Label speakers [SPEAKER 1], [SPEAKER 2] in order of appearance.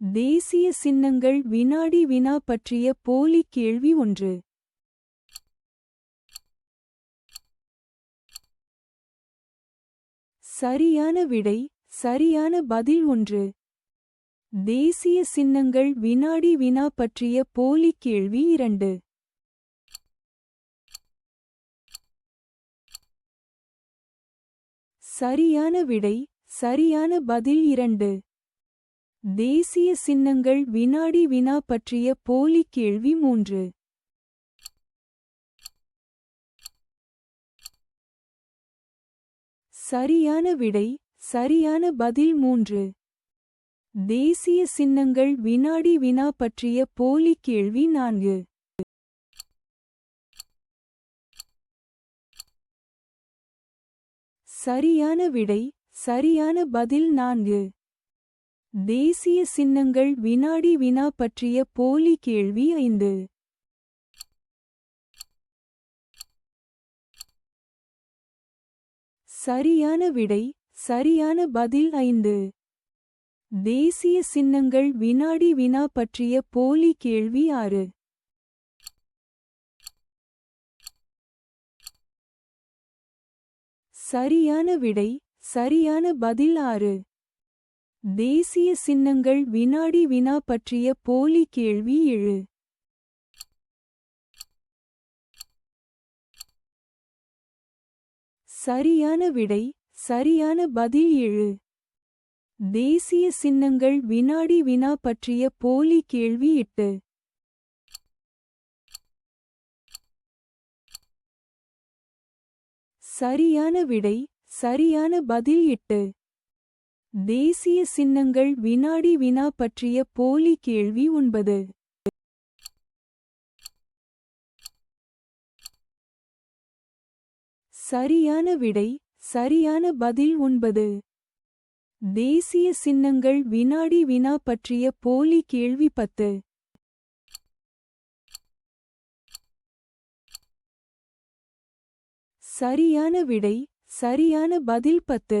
[SPEAKER 1] தேசிய சின்னங்கள் வினாடி வினா பற்றிய போலி கேள்வி ஒன்று. சரியான விடை சரியான பதில் ஒன்று. தேசிய சின்னங்கள் வினாடி வினா பற்றிய போலி கேள்வி இரண்டு. சரியான விடை சரியான பதில் இரண்டு. தேசிய சின்னங்கள் வினாடி வினா பற்றிய போலி கேள்வி மூன்று. சரியான விடை சரியான பதில் மூன்று. தேசிய சின்னங்கள் வினாடி வினா பற்றிய போலி கேள்வி நான்கு. சரியான விடை சரியான பதில் நான்கு. தேசிய சின்னங்கள் வினாடி வினா பற்றிய போலி கேள்வி ஐந்து. சரியான விடை சரியான பதில் ஐந்து. தேசிய சின்னங்கள் வினாடி வினா பற்றிய போலி கேள்வி ஆறு. சரியான விடை சரியான பதில் ஆறு. தேசிய சின்னங்கள் வினாடி வினா பற்றிய போலி கேள்வி எழு சரியான விடை சரியான பதில் எழு தேசிய சின்னங்கள் வினாடி வினா பற்றிய போலி கேள்வி இட்டு. சரியான விடை சரியான பதில் இட்டு. தேசிய சின்னங்கள் வினாடி வினா பற்றிய போலி கேள்வி ஒன்பது. சரியான விடை சரியான பதில் ஒன்பது. தேசிய சின்னங்கள் வினாடி வினா பற்றிய போலி கேள்வி பத்து. சரியான விடை சரியான பதில் பத்து.